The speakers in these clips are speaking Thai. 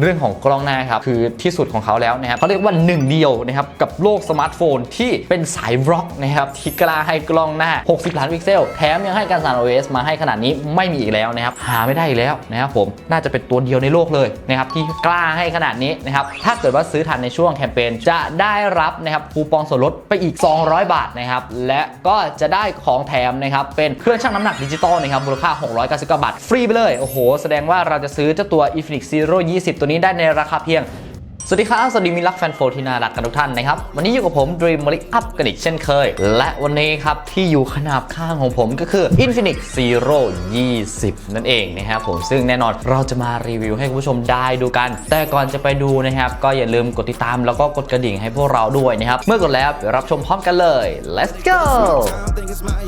เรื่องของกล้องหน้าครับ คือที่สุดของเขาแล้วนะครับเขาเรียกว่าหนึ่งเดียวนะครับ กับโลกสมาร์ทโฟนที่เป็นสายบล็อกนะครับ ที่กล้าให้กล้องหน้า 60 ล้านพิกเซล แถมยังให้การสั่น OS มาให้ขนาดนี้ไม่มีอีกแล้วนะครับ หาไม่ได้อีกแล้วนะครับผมน่าจะเป็นตัวเดียวในโลกเลยนะครับ ที่กล้าให้ขนาดนี้นะครับ ถ้าเกิดว่าซื้อทันในช่วงแคมเปญจะได้รับนะครับคูปองส่วนลดไปอีก 200 บาทนะครับและก็จะได้ของแถมนะครับเป็นเครื่องชั่งน้ำหนักดิจิตอลนะครับมูลค่า 699 บาทฟรีไปเลยโอ้โหแสดงว่าเราจะซื้อเจ้าตัว Infinix Zero 20ตัวนี้ได้ในราคาเพียง สวัสดีครับ สวัสดีมิตรรักแฟนโฟที่น่ารักกันทุกท่านนะครับ วันนี้อยู่กับผม Dream m a l i k Up กันอีกเช่นเคย และวันนี้ครับ ที่อยู่ขนาบข้างของผมก็คือ Infinix Zero 20 นั่นเองนะครับผมซึ่งแน่นอนเราจะมารีวิวให้คุณผู้ชมได้ดูกัน แต่ก่อนจะไปดูนะครับ ก็อย่าลืมกดติดตามแล้วก็กดกระดิ่งให้พวกเราด้วยนะครับ เมื่อกดแล้วเดี๋ยวรับชมพร้อมกันเลย let's go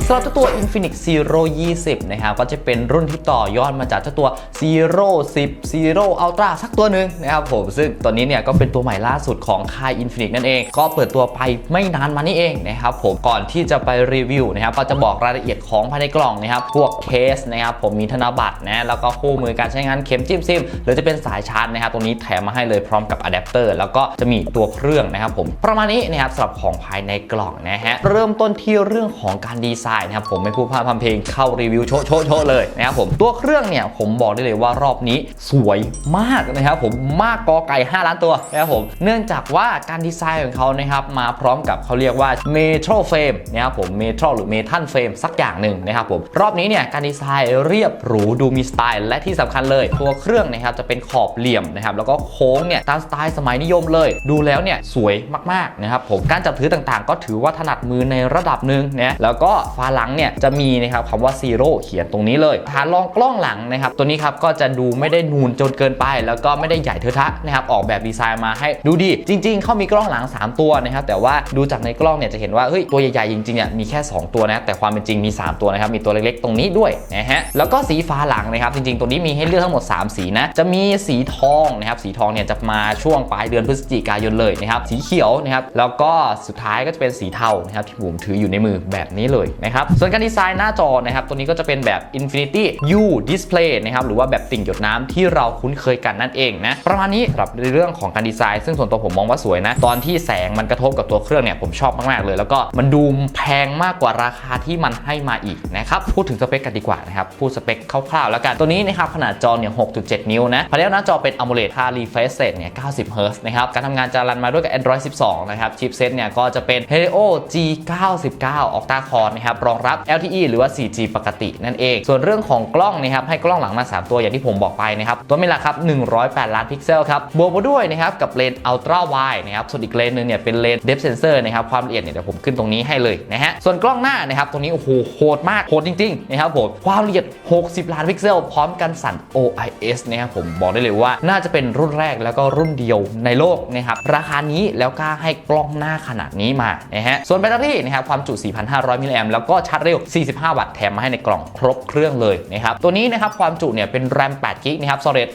สำหรับตัว Infinix Zero 20 นะครับก็จะเป็นรุ่นที่ต่อยอดมาจากเจ้าตัว Zero 10 Zero Ultra สักตัวหนึ่งนะครับผมซึ่งตัวนี้เนี่ยก็เป็นตัวใหม่ล่าสุดของค่าย Infinix นั่นเอง ก็เปิดตัวไปไม่นานมานี้เองนะครับผมก่อนที่จะไปรีวิวนะครับก็จะบอกรายละเอียดของภายในกล่องนะครับพวกเคสนะครับผมมีธนบัตรนะแล้วก็คู่มือการใช้งานเข็มจิ้มซิมหรือจะเป็นสายชาร์จนะครับตรงนี้แถมมาให้เลยพร้อมกับอะแดปเตอร์แล้วก็จะมีตัวเครื่องนะครับผมประมาณนี้นะครับสำหรับของภายในกล่องนะฮะเริ่มต้นที่เรื่องของการดีไซน์นะครับผมไม่พูดพร่ำทำเพลงเข้ารีวิวโชว์โชโชเลยนะครับผมตัวเครื่องเนี่ยผมบอกได้เลยว่ารอบนี้สวยมากนะครับผมมากกอไก่ 5 ล้านตัวนะครับผมเนื่องจากว่าการดีไซน์ของเขานะครับมาพร้อมกับเขาเรียกว่าเมทัลเฟรมนะครับผมเมทัลหรือเมทัลเฟรมสักอย่างหนึ่งนะครับผมรอบนี้เนี่ยการดีไซน์เรียบหรูดูมีสไตล์ และที่สำคัญเลย ตัวเครื่องนะครับจะเป็นขอบเหลี่ยมนะครับแล้วก็โค้งเนี่ยตามสไตล์สมัยนิยมเลย ดูแล้วเนี่ยสวยมากๆนะครับผมการจับถือต่างๆ ก็ถือว่าถนัดมือในระดับหนึ่งนะแล้วก็ฝาหลังเนี่ยจะมีนะครับคำว่าซีโร่เขียนตรงนี้เลยฐานรองกล้องหลังนะครับตัวนี้ครับก็จะดูไม่ได้นูนจนเกินไป แล้วก็ไม่ได้ใหญ่เทอะทะนะครับออกแบบดีไซน์มาให้ดูดี จริง ๆ เขามีกล้องหลัง 3 ตัวนะครับ แต่ว่าดูจากในกล้องเนี่ยจะเห็นว่าเฮ้ยตัวใหญ่ๆจริงๆเนี่ยมีแค่ 2 ตัวนะ แต่ความเป็นจริงมี 3 ตัวนะครับ มีตัวเล็กๆ ตรงนี้ด้วยนะฮะ แล้วก็สีฟ้าหลังนะครับ จริงๆ ตัวนี้มีให้เลือกทั้งหมด 3 สีนะ จะมีสีทองนะครับ สีทองเนี่ยจะมาช่วงปลายเดือนพฤศจิกายนเลยนะครับ สีเขียวนะครับ แล้วก็สุดท้ายก็จะเป็นสีเทานะครับที่ผมถืออยู่ในมือแบบนี้เลยนะครับ ส่วนการดีไซน์หน้าจอนะครับ ตัวนี้ก็จะเป็นแบบ Infinity U Display นะครับ หรือว่าแบบติ่งหยดน้ำที่เราคุ้นเคยกันนั่นเองนะ ประมาณนี้สำหรับในเรื่องของการดีไซน์ ซึ่งส่วนตัวผมมองว่าสวยนะ ตอนที่แสงมันกระทบกับตัวเครื่องเนี่ยผมชอบมาก ๆ เลย แล้วก็มันดูแพงมากกว่าราคาที่มันให้มาอีกนะครับ พูดถึงสเปคกันดีกว่านะครับ พูดสเปคคร่าวๆแล้วกัน ตัวนี้นะครับขนาดจอเนี่ย 6.7 นิ้วนะภายในหน้าจอเป็น AMOLED ค่า refresh rate เนี่ย 90 Hz นะครับ การทำงานจะรันมาด้วยกับ Android 12 นะครับ ชิปเซตเนี่ยก็จะเป็น Helio G99 Octa Core นะครับรองรับ LTE หรือว่า 4G ปกตินั่นเอง ส่วนเรื่องของกล้องนะครับให้กล้องหลังมา 3 ตัวอย่างที่ผมบอกไปนะครับตัวนี้แหละครับ108 ล้านพิกเซลครับบวกมาด้วยนะครับกับเลนส์ Ultra Wide นะครับส่วนอีกเลนส์หนึงเนี่ยเป็นเลนส์ Depth Sensor นะครับความละเอียดเนี่ยเดี๋ยวผมขึ้นตรงนี้ให้เลยนะฮะส่วนกล้องหน้านะครับตรงนี้โอ้โหโหดมากโหดจริงๆนะครับผมความละเอียด 60 ล้านพิกเซล พร้อมกันสั่น OIS นะครับผมบอกได้เลยว่าน่าจะเป็นรุ่นแรกแล้วก็รุ่นเดียวในโลกนะครับราคานี้แล้วกล้าให้กล้องหน้าขนาดนี้มานะฮะส่วนแบตเตอรี่นะครับความจุ 4,500 มิลลิแอมแล้วก็ชาร์จเร็ว 45 วัตต์แถมมาให้ในกล่องครบเครื่องเลยนะครับตัวนี้นะครับความจุเนี่ยเป็นแรม8กิกนะครับ storage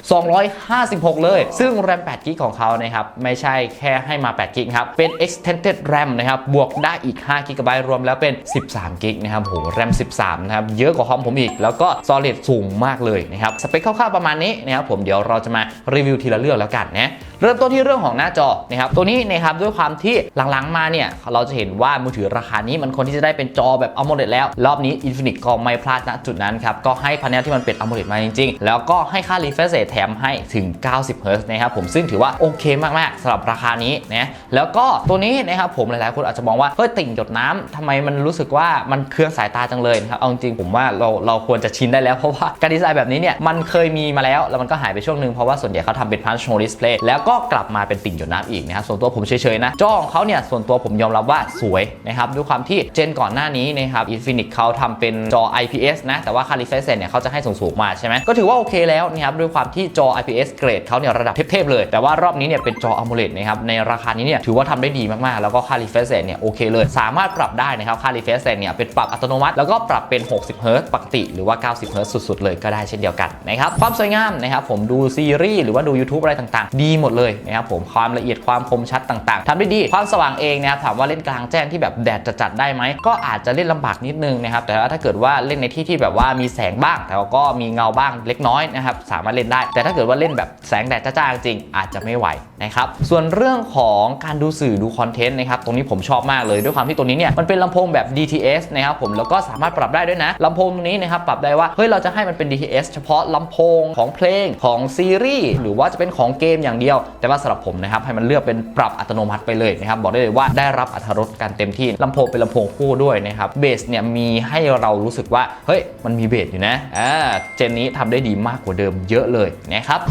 256 เลย ซึ่งแรม8กิกของเขานะครับไม่ใช่แค่ให้มา8กิกครับเป็น extended RAM นะครับบวกได้อีก5กิกะไบต์รวมแล้วเป็น 13กิกนะครับโหแรม13นะครับเยอะกว่าคอมผมอีก แล้วก็ storage สูงมากเลยนะครับสเปคคร่าวๆประมาณนี้นะครับผมเดี๋ยวเราจะมารีวิวทีละเรื่องแล้วกันนะเริ่มต้นที่เรื่องของหน้าจอนะครับตัวนี้นะครับด้วยความที่หลังๆมาเนี่ยเราจะเห็นว่ามือถือราคานี้มันคนที่จะได้เป็นจอแบบ AMOLED แล้ว รอบนี้ Infinix ก็ไม่พลาดณจุดนั้นครับก็ให้พาเนลที่มันเป็น AMOLED มาจริงๆ แล้วก็ให้ค่า refresh rate แถมให้ถึง 90 Hz นะครับผมซึ่งถือว่าโอเคมากๆสำหรับราคานี้นะแล้วก็ตัวนี้นะครับผมหลายๆคนอาจจะมองว่าเฮ้ยติ่งหยดน้ำทำไมมันรู้สึกว่ามันเครื่องสายตาจังเลยนะครับเอาจริงผมว่าเราเราควรจะชินได้แล้วเพราะว่าการดีไซน์แบบนี้เนี่ยมันเคยมีมาแล้วแล้วมันก็หายไปช่วงหนึ่งเพราะว่าส่วนใหญ่เขาทำเป็น punch hole display แล้วก็กลับมาเป็นติ่งหยดน้ำอีกนะครับส่วนตัวผมเฉยๆนะจอของเขาเนี่ยส่วนตัวผมยอมรับว่าสวยนะครับด้วยความที่เจนก่อนหน้านี้นะครับ Infinix เขาทำเป็นจอ IPS นะแต่ว่าค่า refresh rate เนี่ยเขาจะให้สูงๆมาใช่ไหมก็ถือว่าโอเคแล้วนะครับด้วยความที่จอ IPS เกรดเขาเนี่ยระดับเทพๆเลยแต่ว่ารอบนี้เนี่ยเป็นจอ AMOLED นะครับในราคานี้เนี่ยถือว่าทำได้ดีมากๆ แล้วก็ค่า refresh rate เนี่ยโอเคเลย สามารถปรับได้นะครับค่า refresh rate เนี่ยเป็นปรับอัตโนมัติ แล้วก็ปรับเป็น 60 Hz ปกติ หรือว่า 90 Hz สุดๆ เลยก็ได้เช่นเดียวกันนะครับความสวยงามนะครับผมดูซีรีส์หรือว่าดู YouTube อะไรต่างๆ ดีหมดเลยนะครับผมความละเอียดความคมชัดต่างๆทำได้ดีความสว่างเองนะครับถามว่าเล่นกลางแจ้งที่แบบแดดจัดๆได้ไหมก็อาจจะเล่นลำบากนิดนึงนะครับแต่ว่าถ้าเกิดว่าเล่นในที่ที่แบบว่ามีแสงบ้าง แต่ก็มีเงาบ้างเล็กน้อยนะครับสามารถเล่นได้ แต่ถ้าเกิดว่าเล่นแบบแสงแดดจ้าๆจริงอาจจะไม่ไหวนะครับส่วนเรื่องของการดูสื่อดูคอนเทนต์นะครับตรงนี้ผมชอบมากเลยด้วยความที่ตัวนี้เนี่ยมันเป็นลำโพงแบบ DTS นะครับผมแล้วก็สามารถปรับได้ด้วยนะลำโพงตรงนี้นะครับปรับได้ว่าเฮ้ยเราจะให้มันเป็น DTS เฉพาะลำโพงของเพลงของซีรีส์หรือว่าจะเป็นของเกมอย่างเดียว แต่ว่าสำหรับผมนะครับให้มันเลือกเป็นปรับอัตโนมัติไปเลยนะครับบอกได้เลยว่าได้รับอรรถรสกันเต็มที่ลำโพงเป็นลำโพงคู่ด้วยนะครับเบสเนี่ยมีให้เรารู้สึกว่าเฮ้ยมันมีเบสอยู่นะอ่าเจนนี้ทำได้ดีมากกว่าเดิมเยอะเลยนะครับ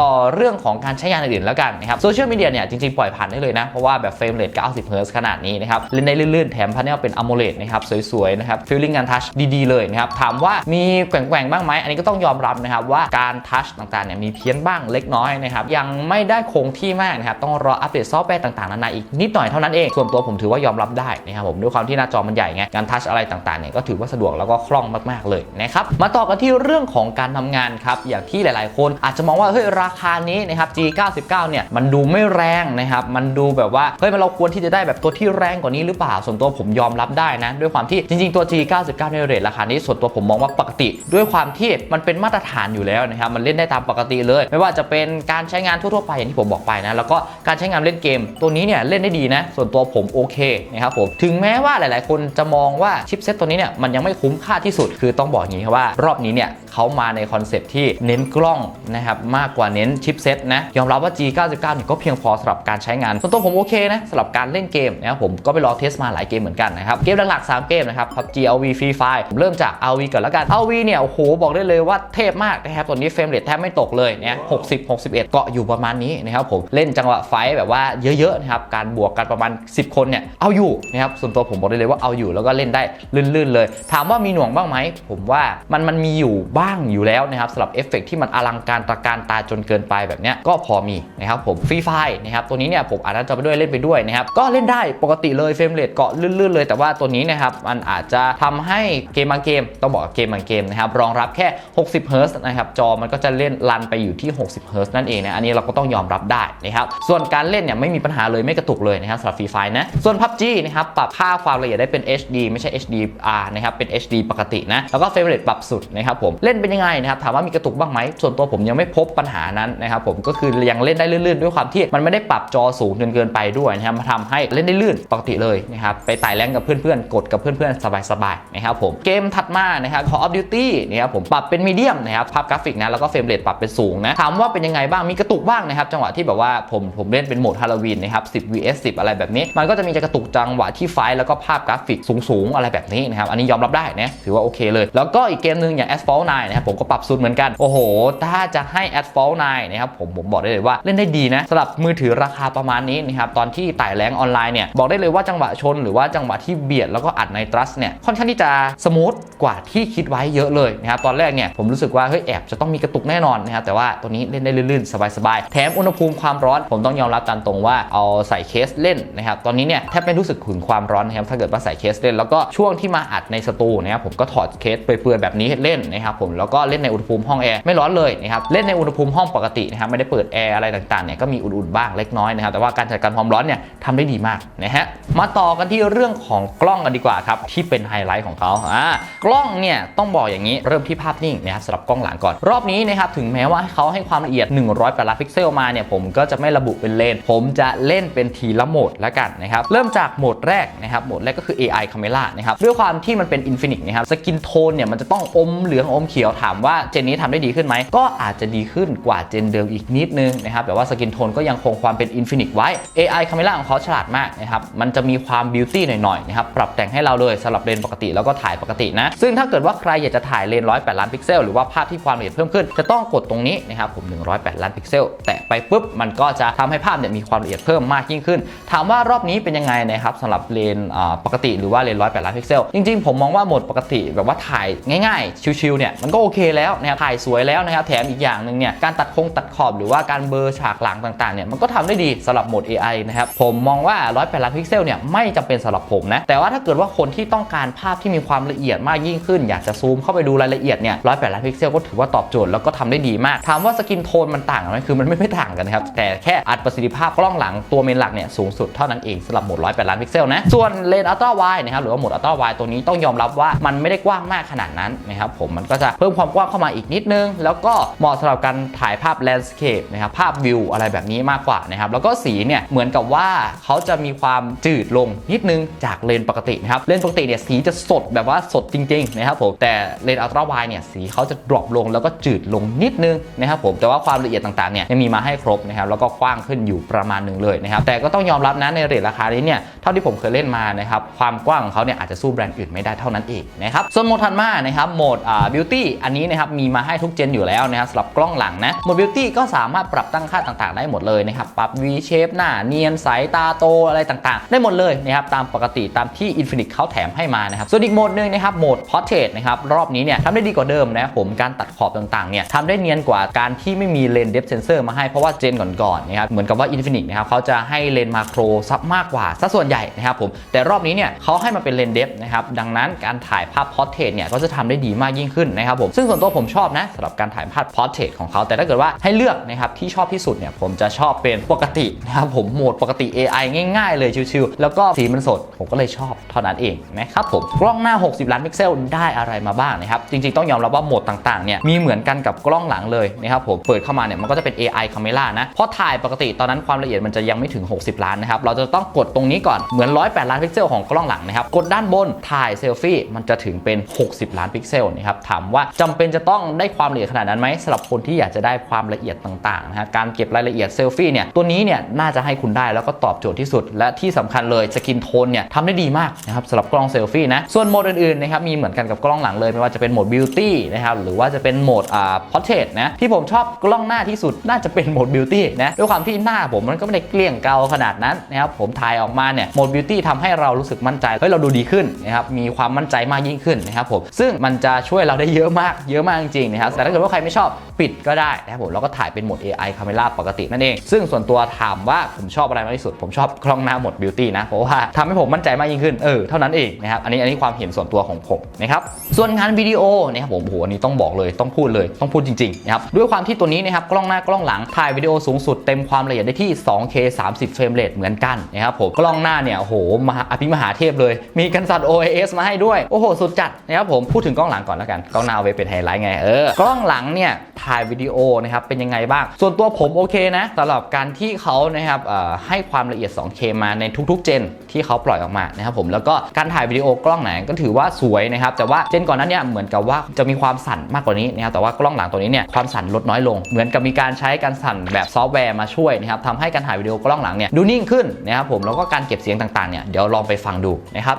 ต่อเรื่องของการใช้งานอื่นๆแล้วกันนะครับโซเชียลมีเดียเนี่ยจริงๆ ปล่อยผ่านได้เลยนะ เพราะว่าแบบเฟรมเรท90 Hz ขนาดนี้นะครับเล่นได้ลื่นๆ แถมพาเนลเป็น AMOLED นะครับสวยๆนะครับฟีลลิ่งการทัชดีๆเลยนะครับถามว่ามีแกว่งๆบ้างไหมอันนี้ก็ต้องยอมรับนะครับว่าการทัชต่างๆเนี่ยมีเพี้ยนบ้างเล็กน้อยนะครับยังไม่ได้คงที่มากนะครับต้องรออัปเดตซอฟต์แวร์ต่างๆนานาอีกนิดหน่อยเท่านั้นเองส่วนตัวผมถือว่ายอมรับได้นะครับผมด้วยความที่หน้าจอมันใหญ่ไงการทัชอะไรต่างๆเนี่ยก็ถือว่าสะดวกแล้วก็คล่องมากๆเลยนะครับมาต่อกันที่เรื่องของการทำงานครับอย่างที่หลาย ๆ คนอาจจะมองว่าเฮ้ยราคานี้นะครับ G99 เนี่ยมันดูไม่แรงนะครับมันดูแบบว่าเฮ้ยมันเราควรที่จะได้แบบตัวที่แรงกว่านี้หรือเปล่า ส่วนตัวผมยอมรับได้นะ ด้วยความที่จริง ๆ ตัว G99 ในเรทราคานี้ส่วนตัวผมมองว่าปกติ ด้วยความที่มันเป็นมาตรฐานอยู่แล้วนะครับมันเล่นได้ตามปกติเลย ไม่ว่าจะเป็นการใช้งานทั่วๆไปอย่างที่ผมบอกไปนะแล้วก็การใช้งานเล่นเกม ตัวนี้เนี่ยเล่นได้ดีนะ ส่วนตัวผมโอเคนะครับผมถึงแม้ว่าหลาย ๆ คนจะมองว่าชิปเซ็ตตัวนี้เนี่ยมันยังไม่คุ้มค่าที่สุดคือต้องบอกอย่างนี้ครับว่ารอบนี้เนี่ยเขามาในคอนเซปที่เน้นกล้องนะครับมากกว่าเน้นชิปเซ็ตนะยอมรับว่า G99 เนี่ยก็เพียงพอสำหรับการใช้งานส่วนตัวผมโอเคนะสำหรับการเล่นเกมนะครับผมก็ไปลองเทสมาหลายเกมเหมือนกันนะครับเกมหลักๆ3เกมนะครับ PUBG LV Free Fire ผมเริ่มจาก RV ก่อนแล้วกัน RV เนี่ยโอ้โหบอกได้เลยว่าเทพมากนะครับตัวนี้เฟรมเรทแทบไม่ตกเลยเนี่ย60 61 เกาะอยู่ประมาณนี้นะครับผมเล่นจังหวะไฟแบบว่าเยอะๆนะครับการบวกกันประมาณ 10 คนเนี่ยเอาอยู่นะครับส่วนตัวผมบอกได้เลยว่าเอาอยู่แล้วก็เล่นได้ลื่นๆเลย ถามว่ามีหน่วงบ้างไหมผมว่ามันมันมีอยู่บางอยู่แล้วนะครับสำหรับเอฟเฟกต์ที่มันอลังการตระการตาจนเกินไปแบบนี้ก็พอมีนะครับผมฟรีไฟนะครับตัวนี้เนี่ยผมอาจจะไปด้วยเล่นไปด้วยนะครับก็เล่นได้ปกติเลยเฟรมเรทเกาะลื่นๆเลย แต่ว่าตัวนี้นะครับมันอาจจะทำให้เกมบางเกมต้องบอกเกมบางเกมนะครับรองรับแค่ 60เฮิร์ตนะครับจอมันก็จะเล่นรันไปอยู่ที่ 60เฮิร์ตนั่นเองนะอันนี้เราก็ต้องยอมรับได้นะครับส่วนการเล่นเนี่ยไม่มีปัญหาเลยไม่กระตุกเลยนะครับสำหรับฟรีไฟนะส่วน PUBG นะครับปรับค่าความละเอียดได้เป็น HD ไม่ใช่ HDR นะครับเป็น HD ปกตินะแล้วก็เฟรมเรทปรับสุดนะครับผมเล่นเป็นยังไงนะครับถามว่ามีกระตุกบ้างไหมส่วนตัวผมยังไม่พบปัญหานั้นนะครับผมก็คือยังเล่นได้ลื่นๆ ด้วยความที่มันไม่ได้ปรับจอสูงจนเกินไปด้วยนะครับมาทำให้เล่นได้ลื่นปกติเลยนะครับไปไต่แรงกับเพื่อนๆกดกับเพื่อนๆสบายๆนะครับผมเกมถัดมานะครับ Call of Duty นะครับผมปรับเป็นมีเดียมนะครับภาพกราฟิกนะแล้วก็เฟรมเรทปรับเป็นสูงนะถามว่าเป็นยังไงบ้างมีกระตุกบ้างนะครับจังหวะที่แบบว่าผมผมเล่นเป็นโหมดฮาโลวีนนะครับ10 vs 10 อะไรแบบนี้ มันก็จะมีจะกระตุกจังหวะที่ไฟแล้วก็ภาพกราฟิกสูงๆ อะไรแบบนี้นะครับอันนี้ยอมรับได้นะถือว่าโอเคเลย แล้วก็อีกเกมหนึงอย่าง Asphalt 9นะครับผมก็ปรับสุดเหมือนกัน โอ้โห ถ้าจะให้ Asphalt 9นะครับผมผมบอกได้เลยว่าเล่นได้ดีนะสำหรับมือถือราคาประมาณนี้นะครับตอนที่ไต่แรงออนไลน์เนี่ยบอกได้เลยว่าจังหวะชนหรือว่าจังหวะที่เบียดแล้วก็อัดในทรัสเนี่ยค่อนข้างที่จะสมูทกว่าที่คิดไว้เยอะเลยนะครับตอนแรกเนี่ยผมรู้สึกว่าเฮ้ยแอบจะต้องมีกระตุกแน่นอนนะครับแต่ว่าตัวนี้เล่นได้ลื่นๆสบายๆแถมอุณหภูมิความร้อนผมต้องยอมรับตามตรงว่าเอาใส่เคสเล่นนะครับตอนนี้เนี่ยแทบไม่รู้สึกถึงความร้อนนะครับถ้าเกิดว่าใส่เคสเล่นแล้วก็ช่วงที่มาอัดในสตูนะครับผมก็ถอดเคสเปลือยๆแบบนี้เล่นนะครับผมแล้วก็เล่นในอุณหภูมิห้องแอร์ไม่ร้อนเลยนะครับเล่นในอุณหภูมิห้องปกตินะครับไม่ได้เปิดแอร์อะไรต่างๆเนี่ยก็มีอุ่นๆบ้างเล็กน้อยนะครับแต่ว่าการจัดการความร้อนเนี่ยทำได้ดีมากนะฮะมาต่อกันที่เรื่องของกล้องกันดีกว่าครับที่เป็นไฮไลท์ของเขาอ่ากล้องเนี่ยต้องบอกอย่างนี้เริ่มที่ภาพนิ่งนะครับสำหรับกล้องหลังก่อนรอบนี้นะครับถึงแม้ว่าเขาให้ความละเอียด 108ล้านพิกเซลมาเนี่ยผมก็จะไม่ระบุเป็นเลน ผมจะเล่นเป็นทีละโหมดแล้วกันนะครับเริ่มจากโหมดแรกนะครับโหมดแรกก็คือ AI Camera นะครับด้วยความที่มันเป็น Infinite นะครับสกินโทนเนี่ยมันจะต้องอมเหลืองอมเขียวขียวถามว่าเจนนี้ทำได้ดีขึ้นไหมก็อาจจะดีขึ้นกว่าเจนเดิมอีกนิดนึงนะครับแต่ว่าสกินโทนก็ยังคงความเป็นอินฟินิ e ไว้ AI คาเมล่าของเขาฉลาดมากนะครับมันจะมีความบิวตี้หน่อยๆนะครับปรับแต่งให้เราเลยสำหรับเลนปกติแล้วก็ถ่ายปกตินะ ซึ่งถ้าเกิดว่าใครอยากจะถ่ายเลน108 ล้านพิกเซลหรือว่าภาพที่ความละเอียดเพิ่มขึ้น จะต้องกดตรงนี้นะครับผม 108 ล้านพิกเซล แตะไปปุ๊บมันก็จะทำให้ภาพเนี่ยมีความละเอียดเพิ่มมากยิ่งขึ้น ถามว่ารอบนี้เป็นยังไงนะครับสำหรับเลนส์อ่าปกติหรือว่าเลน108 ล้านพิกเซลจริงๆผมมองว่าโหมดปกติแบบว่าถ่ายง่ายๆชิวๆเนี่ยมันก็โอเคแล้วนะครับถ่ายสวยแล้วนะครับแถมอีกอย่างหนึ่งเนี่ยการตัดคงตัดขอบหรือว่าการเบลอร์ฉากหลังต่างๆเนี่ยมันก็ทำได้ดีสำหรับโหมด AI นะครับผมมองว่า108ล้านพิกเซลเนี่ยไม่จำเป็นสำหรับผมนะแต่ว่าถ้าเกิดว่าคนที่ต้องการภาพที่มีความละเอียดมากยิ่งขึ้น อยากจะซูมเข้าไปดูรายละเอียดเนี่ย108ล้านพิกเซลก็ถือว่าตอบโจทย์แล้วก็ทำได้ดีมากถามว่าสกินโทนมันต่างกันไหมคือมันไม่ไม่ต่างกันนะครับแต่แค่อัดประสิทธิภาพกล้องหลังตัวเมนหลักเนี่ยสูงสุดเท่านั้นเองสำหรับโหมด108ล้านพิกเซลนะส่วนเลนส์อัลตร้าไวนะครับหรือว่าโหมดอัลตร้าไวตัวนี้ต้องยอมรับว่ามันไม่ได้กว้างมากขนาดนั้นนะครับผมมันก็จะเพิ่มความกว้างเข้ามาอีกนิดนึง แล้วก็เหมาะสำหรับการถ่ายภาพแลนด์สเคปนะครับภาพวิวอะไรแบบนี้มากกว่านะครับแล้วก็สีเนี่ยเหมือนกับว่าเขาจะมีความจืดลงนิดนึงจากเลนปกตินะครับเลนปกติเนี่ยสีจะสดแบบว่าสดจริงๆนะครับผมแต่เลนอัลตร้าไวเนี่ยสีเขาจะดรอปลงแล้วก็จืดลงนิดนึงนะครับผมแต่ว่าความละเอียดต่างๆเนี่ยยังมีมาให้ครบนะครับแล้วก็กว้างขึ้นอยู่ประมาณหนึ่งเลยนะครับแต่ก็ต้องยอมรับนะในเรทราคานี้เนี่ยเท่าที่ผมเคยเล่นมานะครับความกว้างของเขาเนี่ยอาจจะสู้แบรนด์อื่นไม่ได้เท่านั้นเองนะครับส่วนโหมดถัดมานะครับโหมดอ่าบิวตี้อันนี้นะครับมีมาให้ทุกเจนอยู่แล้วนะครับสำหรับกล้องหลังนะโหมดบิวตี้ก็สามารถปรับตั้งค่าต่างๆ ได้หมดเลยนะครับปรับ V shape หน้าเนียนสายตาโตอะไรต่างๆ ได้หมดเลยนะครับตามปกติตามที่ Infinix เขาแถมให้มานะครับส่วนอีกโหมดหนึ่งนะครับโหมด Portrait นะครับรอบนี้เนี่ยทำได้ดีกว่าเดิมนะผมการตัดขอบต่างๆเนี่ยทำได้เนียนกว่าการที่ไม่มีเลนส์ depth sensor มาให้เพราะว่าเจนก่อนๆนะครับเหมือนกับว่า Infinix นะครับเขาจะให้เลนส์มาโครซับมากกว่าซะส่วนใหญ่นะครับผมแต่รอบนี้เนี่ยเขาให้มาเป็นเลนส์ depth นะครับดังนั้นการถ่ายภาพ Portrait เนี่ยก็จะทำได้ดีมากยิ่งขึ้นนะครับผมซึ่งส่วนตัวผมชอบนะสำหรับการถ่ายภาพ Portrait ของเขาแต่ถ้าเกิดว่าให้เลือกนะครับที่ชอบที่สุดเนี่ยผมจะชอบเป็นปกตินะครับผมโหมดปกติ AI ง่ายๆ เลยชิวๆแล้วก็สีมันสดผมก็เลยชอบเท่านั้นเองนะครับผมกล้องหน้า 60 ล้านพิกเซลได้อะไรมาบ้างนะครับจริงๆต้องยอมรับว่าโหมดต่างๆเนี่ยมีเหมือนกันกับกล้องหลังเลยนะครับผมเปิดเข้ามาเนี่ยมันก็จะเป็น AI Camera นะเพราะถ่ายปกติตอนนั้นความละเอียดมันจะยังไม่ถึง 60 ล้านนะครับเราจะต้องกดตรงนี้ก่อนเหมือน 108 ล้านพิกเซลของกล้องหลังนะครับกดด้านบนถ่ายเซลฟี่มันจะถึงเป็น 60 ล้านพิกเซลนะครับถามว่าจำเป็นจะต้องได้ความละเอียดขนาดนั้นไหมสำหรับคนที่อยากจะได้ความละเอียดต่างๆนะฮะการเก็บรายละเอียดเซลฟี่เนี่ยตัวนี้เนี่ยน่าจะให้คุณได้แล้วก็ตอบโจทย์ที่สุด และที่สำคัญเลยสกินโทนเนี่ยทำได้ดีมากนะครับสำหรับกล้องเซลฟี่นะส่วนโหมดอื่นๆนะครับมีเหมือนกันกับกล้องหลังเลยไม่ว่าจะเป็นโหมดบิวตี้นะครับหรือว่าจะเป็นโหมดอ่าพอร์เทรตนะที่ผมชอบกล้องหน้าที่สุดน่าจะเป็นโหมดบิวตี้นะด้วยความที่หน้าผมมันก็ไม่ได้เกลี้ยงเกลาขนาดนั้นนะครับผมถ่ายออกมาเนี่ยโหมดบิวตี้ทำให้เรารู้สึกมั่นใจเฮ้ยเราดูดีขึ้นนะครับมีความมั่นใจมากยิ่งขึ้นนะครับผมซึ่งมันจะช่วยเราได้เยอะมากเยอะมากจริงๆนะครับแต่ถ้าเกิดว่าใครไม่ชอบปิดก็ได้นะครับผมแล้วก็ถ่ายเป็นโหมด AI Camera ปกตินั่นเอง ซึ่งส่วนตัวถามว่าผมชอบอะไรมากที่สุด ผมชอบกล้องหน้าโหมดบิวตี้นะเพราะว่าทำให้ผมมั่นใจมากยิ่งขึ้นเออเท่านั้นเองนะครับอันนี้อันนี้ความเห็นส่วนตัวของผมนะครับส่วนงานวิดีโอนะครับผมโหอันนี้ต้องบอกเลยต้องพูดเลยต้องพูดจริงๆนะครับด้วยความที่ตัวนี้นะครับกล้องหน้ากล้องหลังถ่ายวิดีโอสูงสุดเต็มความละเอียดได้ที่ 2K 30 เฟรมเรทเหมือนกันนะครับผมกล้องหน้าเนี่ยโหมหาอภิมหาเทพเลย มีกันสั่น OIS มาให้ด้วยโอ้โหสุดจัดนะครับผมพูดถึงกล้องหลังก่อนแล้วกันกล้องหน้าเอาไว้เป็นไฮไลท์ไงเออกล้องหลังเนี่ยถ่ายวิดีโอนะครับเป็นยังไงบ้าง ส่วนตัวผมโอเคนะสำหรับการที่เขานะครับให้ความละเอียด 2K มาในทุกๆ เจนที่เขาปล่อยออกมานะครับผมแล้วก็การถ่ายวิดีโอกล้องไหนก็ถือว่าสวยนะครับแต่ว่าเจนก่อนนั้นเนี่ยเหมือนกับว่าจะมีความสั่นมากกว่านี้นะครับแต่ว่ากล้องหลังตัวนี้เนี่ยความสั่นลดน้อยลง เหมือนกับมีการใช้การสั่นแบบซอฟต์แวร์มาช่วยนะครับทำให้การถ่ายวิดีโอกล้องหลังเนี่ยดูนิ่งขึ้นนะครับผมแล้วก็การเก็บเสียงต่างๆเนี่ยเดี๋ยวลองไปฟังดูนะครับ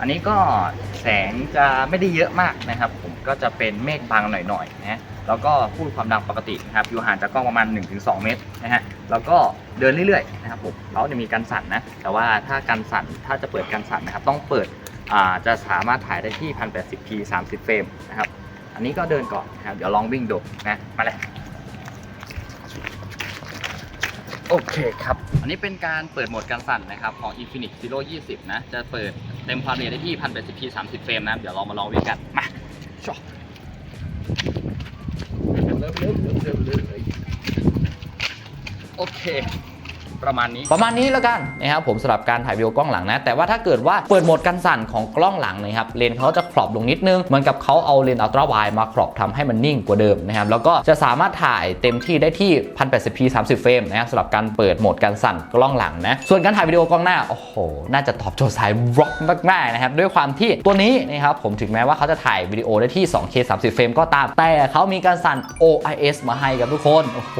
อันนี้ก็แสงจะไม่ได้เยอะมากนะครับ ผมก็จะเป็นเมฆบางหน่อยๆนะแล้วก็พูดความดังปกตินะครับอยู่ห่างจากกล้องประมาณ 1-2 เมตรนะฮะแล้วก็เดินเรื่อยๆนะครับผมเขาจะมีการสั่นนะแต่ว่าถ้าการสั่นถ้าจะเปิดการสั่นนะครับ ต้องเปิดจะสามารถถ่ายได้ที่ 1080p 30 เฟรมนะครับอันนี้ก็เดินก่อนนะครับเดี๋ยวลองวิ่งดูนะมาเลยโอเคครับ อันนี้เป็นการเปิดโหมดการสั่นนะครับของ Infinix Zero 20 นะ จะเปิด เต็มความละเอียดได้ที่ 1080p 30 เฟรมนะเดี๋ยวเรามาลองวิ่งกัน มาชอเร็วเร็วเร็วเร็วเร็วโอเคไประมาณนี้ ประมาณนี้แล้วกันนะครับผมสำหรับการถ่ายวิดีโอกล้องหลังนะ แต่ว่าถ้าเกิดว่าเปิดโหมดกันสั่นของกล้องหลังนะครับเลนส์เขาจะครอบลงนิดนึงเหมือนกับเขาเอาเลนส์อัลตร้าไวมาครอบทำให้มันนิ่งกว่าเดิมนะครับแล้วก็จะสามารถถ่ายเต็มที่ได้ที่ 1080p 30 เฟรมนะครับสำหรับการเปิดโหมดกันสั่นกล้องหลังนะส่วนการถ่ายวิดีโอกล้องหน้าโอ้โหน่าจะตอบโจทย์สายบล็อกมากๆนะครับด้วยความที่ตัวนี้นะครับผมถึงแม้ว่าเขาจะถ่ายวิดีโอได้ที่ 2K 30 เฟรมก็ตามแต่เขามีการสั่น OIS มาให้กับทุกคนโอ้โห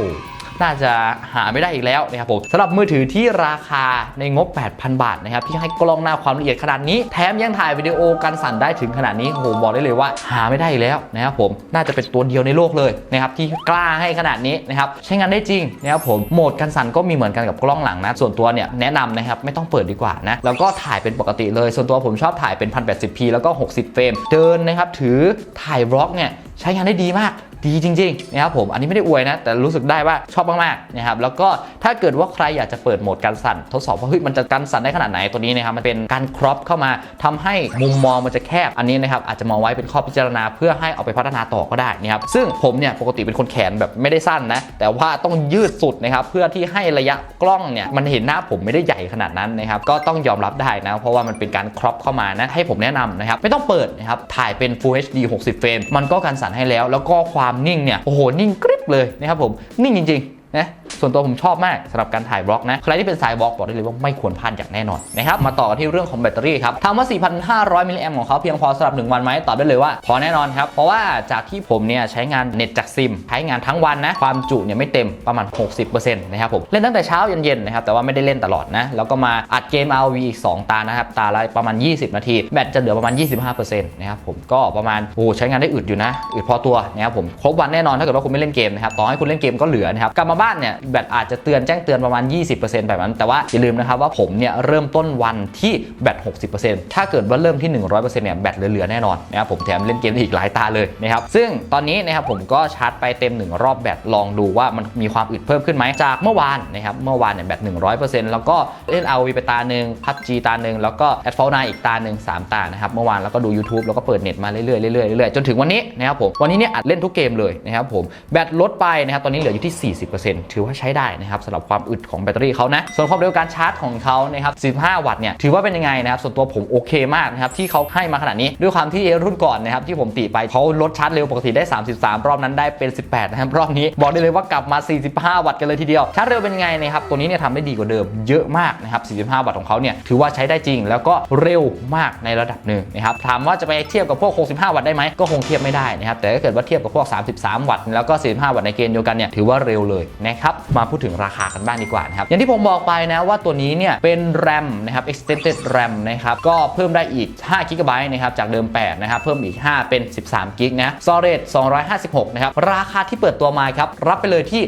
น่าจะหาไม่ได้อีกแล้วนะครับผมสำหรับมือถือที่ราคาในงบ 8,000 บาทนะครับที่ให้กล้องหน้าความละเอียดขนาดนี้ แถมยังถ่ายวิดีโอกันสั่นได้ถึงขนาดนี้โอ้โหบอกได้เลยว่าหาไม่ได้อีกแล้วนะครับผมน่าจะเป็นตัวเดียวในโลกเลยนะครับที่กล้าให้ขนาดนี้นะครับใช้งานได้จริงนะครับผมโหมดกันสั่นก็มีเหมือนกันกับกล้องหลังนะ ส่วนตัวเนี่ยแนะนำนะครับไม่ต้องเปิดดีกว่านะแล้วก็ถ่ายเป็นปกติเลย ส่วนตัวผมชอบถ่ายเป็น 1080p แล้วก็ 60 เฟรมเดินนะครับถือถ่ายบล็อกเนี่ยใช้งานได้ดีมาก ดีจริงๆนะครับผมอันนี้ไม่ได้อวยนะ แต่รู้สึกได้ว่าชอบมากๆนะครับแล้วก็ถ้าเกิดว่าใครอยากจะเปิดโหมดการสั่น ทดสอบว่าเฮ้ยมันจะกันสั่นได้ขนาดไหนตัวนี้นะครับมันเป็นการครอปเข้ามาทำให้มุมมองมันจะแคบอันนี้นะครับอาจจะมองไว้เป็นข้อพิจารณาเพื่อให้เอาไปพัฒนาต่อก็ได้นะครับซึ่งผมเนี่ยปกติเป็นคนแขนแบบไม่ได้สั้นนะแต่ว่าต้องยืดสุดนะครับเพื่อที่ให้ระยะกล้องเนี่ยมันเห็นหน้าผมไม่ได้ใหญ่ขนาดนั้นนะครับก็ต้องยอมรับได้นะเพราะว่ามันเป็นการครอปเข้ามานะให้ผมแนะนำนะครับไม่ต้องเปิดนะครับถ่ายเป็น Full HD 60 เฟรมมันก็กันสั่นให้แล้ว แล้วก็ความนิ่งเนี่ยโอ้โหนิ่งกริบเลยนะครับผมนิ่งจริง นะส่วนตัวผมชอบมากสำหรับการถ่ายบล็อกนะใครที่เป็นสายบล็อกบอกได้เลยว่าไม่ควรพลาดอย่างแน่นอนนะครับมาต่อที่เรื่องของแบตเตอรี่ครับถามว่า 4,500 มิลลิแอมของเขาเพียงพอสำหรับ 1 วันไหมตอบได้เลยว่า พอแน่นอนครับ เพราะว่าจากที่ผมเนี่ยใช้งานเน็ตจากซิม ใช้งานทั้งวันนะ ความจุเนี่ยไม่เต็มประมาณ 60%นะครับผม เล่นตั้งแต่เช้ายันเย็นนะครับ แต่ว่าไม่ได้เล่นตลอดนะ แล้วก็มาอัดเกม RV อีก 2 ตานะครับ ตาละประมาณ 20 นาที แบตจะเหลือประมาณ 25%นะครับผมก็ประมาณโอ้ใช้งานได้อึดอยู่นะอึดพอตัวนะครับผมครบวันแน่นอนถ้าเกิดว่าคุณไม่เล่นเกมนะครับต่อให้คุณเล่นเกมก็เหลือนะครับกลับมาบ้านเนี่ยแบตอาจจะเตือนแจ้งเตือนประมาณ 20%แบบนั้น แต่ว่าอย่าลืมนะครับว่าผมเนี่ยเริ่มต้นวันที่แบต 60%ถ้าเกิดว่าเริ่มที่ 100%เนี่ยแบตเหลือๆแน่นอนนะครับผมแถมเล่นเกมได้อีกหลายตาเลยนะครับซึ่งตอนนี้นะครับผมก็ชาร์จไปเต็ม 1 รอบแบตลองดูว่ามันมีความอึดเพิ่มขึ้นไหมจากเมื่อวานนะครับเมื่อวานเนี่ยแบต 100%แล้วก็เล่น RV ไปตาหนึ่งพับจีตาหนึ่งแล้วก็แอดฟอลนอีกตาหนึ่งสามตานะครับเมื่อวานแล้วก็ดู YouTube แล้วก็เปิดเน็ตมาเรื่อยๆเรื่อยๆเรื่อยๆจนถึงวันนี้นะครับผมวันนี้เนี่ยอัดเล่นทุกเกมเลยนะครับผมแบตลดไปนะครับตอนนี้เหลืออยู่ที่ 40%ถือว่าใช้ได้นะครับสำหรับความอึดของแบตเตอรี่เขานะ ส่วนความเร็วการชาร์จของเขานะครับ 15 วัตต์เนี่ยถือว่าเป็นยังไงนะครับ ส่วนตัวผมโอเคมากนะครับที่เขาให้มาขนาดนี้ด้วยความที่รุ่นก่อนนะครับที่ผมตีไปเขาลดชาร์จเร็วปกติได้ 33 รอบนั้นได้เป็น 18 นะครับรอบนี้บอกได้เลยว่ากลับมา 45 วัตต์กันเลยทีเดียวชาร์จเร็วเป็นยังไงนะครับตัวนี้เนี่ยทำได้ดีกว่าเดิมเยอะมากนะครับ 45 วัตต์ของเขาเนี่ยถือว่าใช้ได้จริง แล้วก็เร็วมากในระดับหนึ่งนะครับถามว่าจะไปเทียบกับพวก 65 วัตต์ได้ไหมก็คงเทียบไม่ได้นะครับแต่ถ้าเกิดว่าเทียบกับพวก 33 วัตต์แล้วก็ 45 วัตต์ในเกณฑ์เดียวกันเนี่ยถือว่าเร็วเลยนะครับมาพูดถึงราคากันบ้างดีกว่านะครับอย่างที่ผมบอกไปนะว่าตัวนี้เนี่ยเป็น RAM นะครับ extended RAM นะครับก็เพิ่มได้อีก5 g b นะครับจากเดิม 8 นะครับ เพิ่มอีก 5 เป็น 13 g b นะ storage 256 นะครับ ราคาที่เปิดตัวมาครับ รับไปเลยที่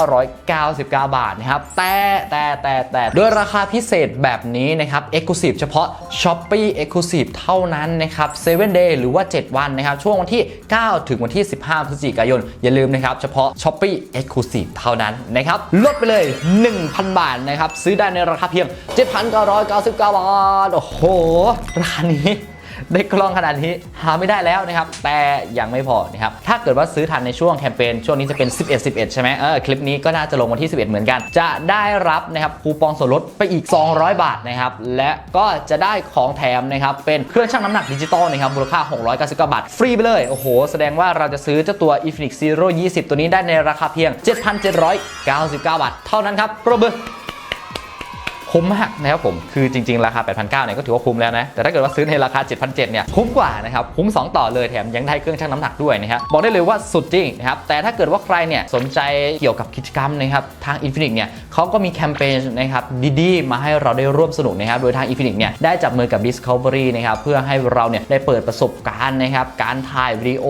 8,999 บาทนะครับ แต่แต่แต่แต่ด้วยราคาพิเศษแบบนี้นะครับ exclusive เฉพาะ Shopee exclusive เท่านั้นนะครับ7 day หรือว่า 7 วันนะครับ ช่วงวันที่ 9 ถึงวันที่ 15 พฤศจิกายน อย่าลืมนะครับ เฉพาะ Shopee exclusive เท่านั้นนะครับ ลดไปเลย 1,000 บาทนะครับ ซื้อได้ในราคาเพียง 7,999 บาท โอ้โหราคานี้ ได้กล้องขนาดนี้หาไม่ได้แล้วนะครับ แต่ยังไม่พอนะครับ ถ้าเกิดว่าซื้อทันในช่วงแคมเปญช่วงนี้จะเป็น 11 11 ใช่ไหมเออคลิปนี้ก็น่าจะลงวันที่ 11 เหมือนกัน จะได้รับนะครับคูปองส่วนลดไปอีก 200 บาทนะครับ และก็จะได้ของแถมนะครับเป็นเครื่องชั่งน้ำหนักดิจิตอลนะครับมูลค่า 699 บาท ฟรีไปเลย โอ้โห แสดงว่าเราจะซื้อเจ้าตัว Infinix Zero 20 ตัวนี้ได้ในราคาเพียง 7,799 บาท เท่านั้นครับปรบมือ คุ้มมากนะครับผมคือจริง ๆ ราคา 8,900เนี่ยก็ถือว่าคุ้มแล้วนะ แต่ถ้าเกิดว่าซื้อในราคา 7,700เนี่ยคุ้มกว่านะครับคุ้ม 2 ต่อเลยแถมยังได้เครื่องชั่งน้ำหนักด้วยนะครับบอกได้เลยว่าสุดจริงนะครับแต่ถ้าเกิดว่าใครเนี่ยสนใจเกี่ยวกับกิจกรรมนะครับทาง Infinix เนี่ยเขาก็มีแคมเปญนะครับดีๆมาให้เราได้ร่วมสนุกนะครับโดยทาง Infinix เนี่ยได้จับมือกับ Discovery นะครับเพื่อให้เราเนี่ยได้เปิดประสบการณ์นะครับการถ่ายวิดีโอ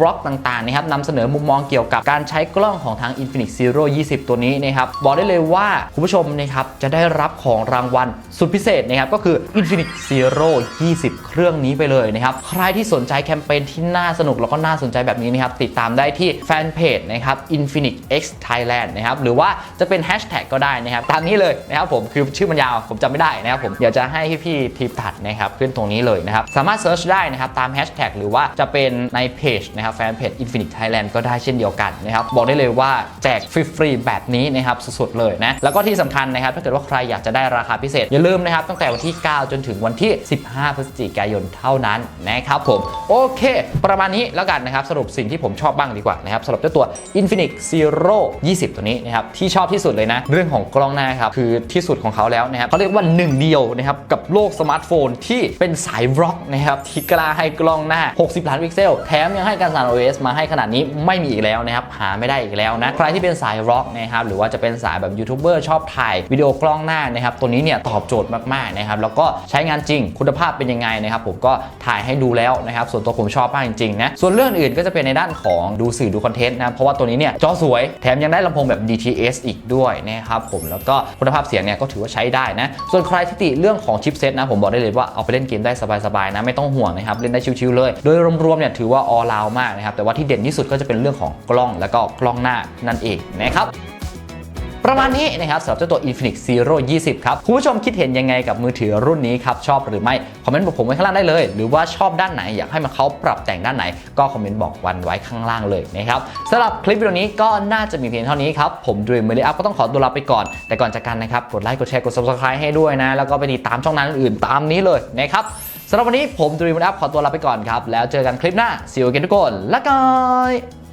วล็อกต่างๆนะครับนำเสนอมุมมองเกี่ยวกับการใช้กล้องของทาง Infinix Zero 20 ตัวนี้นะครับบอกได้เลยว่าคุณผู้ชมนะครับจะได้รับของรางวัลสุดพิเศษนะครับก็คือ Infinix Zero 20 เครื่องนี้ไปเลยนะครับ ใครที่สนใจแคมเปญที่น่าสนุกแล้วก็น่าสนใจแบบนี้นะครับ ติดตามได้ที่แฟนเพจนะครับ Infinix X Thailand นะครับหรือว่าจะเป็นแฮชแท็กก็ได้นะครับ ตามนี้เลยนะครับผมคือชื่อมันยาวผมจำไม่ได้นะครับผมเดี๋ยวจะให้พี่ๆทีมตัดนะครับขึ้นตรงนี้เลยนะครับ สามารถเซิร์ชได้นะครับตามแฮชแท็กหรือว่าจะเป็นในเพจนะครับแฟนเพจ Infinix Thailand ก็ได้เช่นเดียวกันนะครับบอกได้เลยว่าแจกฟรีๆแบบนี้นะครับสุดๆเลยนะแล้วก็ที่สำคัญนะครับถ้าเกิดว่าใครอยากจะได้ราคาพิเศษ อย่าลืมนะครับ ตั้งแต่วันที่ 9 จนถึงวันที่ 15 พฤศจิกายนเท่านั้นนะครับผม โอเค ประมาณนี้แล้วกันนะครับ สรุปสิ่งที่ผมชอบบ้างดีกว่านะครับสำหรับเจ้าตัว Infinix Zero 20 ตัวนี้นะครับ ที่ชอบที่สุดเลยนะ เรื่องของกล้องหน้าครับ คือที่สุดของเขาแล้วนะครับเขาเรียกว่าหนึ่งเดียวนะครับกับโลกสมาร์ทโฟนที่เป็นสายบล็อกนะครับที่กล้าให้กล้องหน้า 60 ล้านพิกเซล แถมยังให้การสั่น OS มาให้ขนาดนี้ไม่มีอีกแล้วนะครับหาไม่ได้อีกแล้วนะใครที่เป็นสายบล็อกนะครับหรือว่าจะเป็นสายแบบยูทูบเบอร์ชอบถ่ายวิดีโอกล้องหน้านะครับตัวนี้เนี่ยตอบโจทย์มากๆนะครับแล้วก็ใช้งานจริงคุณภาพเป็นยังไงนะครับผมก็ถ่ายให้ดูแล้วนะครับส่วนตัวผมชอบมากจริงๆนะส่วนเรื่องอื่นก็จะเป็นในด้านของดูสื่อดูคอนเทนต์นะเพราะว่าตัวนี้เนี่ยจอสวยแถมยังได้ลำโพงแบบ DTS อีกด้วยนะครับผมแล้วก็คุณภาพเสียงเนี่ยก็ถือว่าใช้ได้นะส่วนใครที่ติเรื่องของชิปเซตนะผมบอกได้เลยว่าเอาไปเล่นเกมได้สบายๆนะไม่ต้องห่วงนะครับเล่นได้ชิวๆเลย โดยรวมๆเนี่ยถือว่าออลาวมากนะครับแต่ว่าที่เด่นที่สุดก็จะเป็นเรื่องของกล้องแล้วก็กล้องหน้านั่นเองนะครับ ประมาณนี้นะครับสำหรับเจ้าตัว Infinix Zero 20 ครับคุณผู้ชมคิดเห็นยังไงกับมือถือรุ่นนี้ครับชอบหรือไม่คอมเมนต์บอกผมไว้ข้างล่างได้เลย หรือว่าชอบด้านไหนอยากให้มันเขาปรับแต่งด้านไหน ก็คอมเมนต์บอกวันไว้ข้างล่างเลยนะครับสำหรับคลิปวิดีโอนี้ก็น่าจะมีเพียงเท่านี้ครับผมดรีมเมลี่อัพก็ต้องขอตัวลาไปก่อน แต่ก่อนจากกันนะครับกดไลค์กดแชร์กด subscribe ให้ด้วยนะแล้วก็ไปติดตามช่องทางอื่นตามนี้เลยนะครับสำหรับวันนี้ผมดรีมเมลี่อัพขอตัวลาไปก่อนครับแล้วเจอกันคลิปหน้า see you again ทุกคนละกัน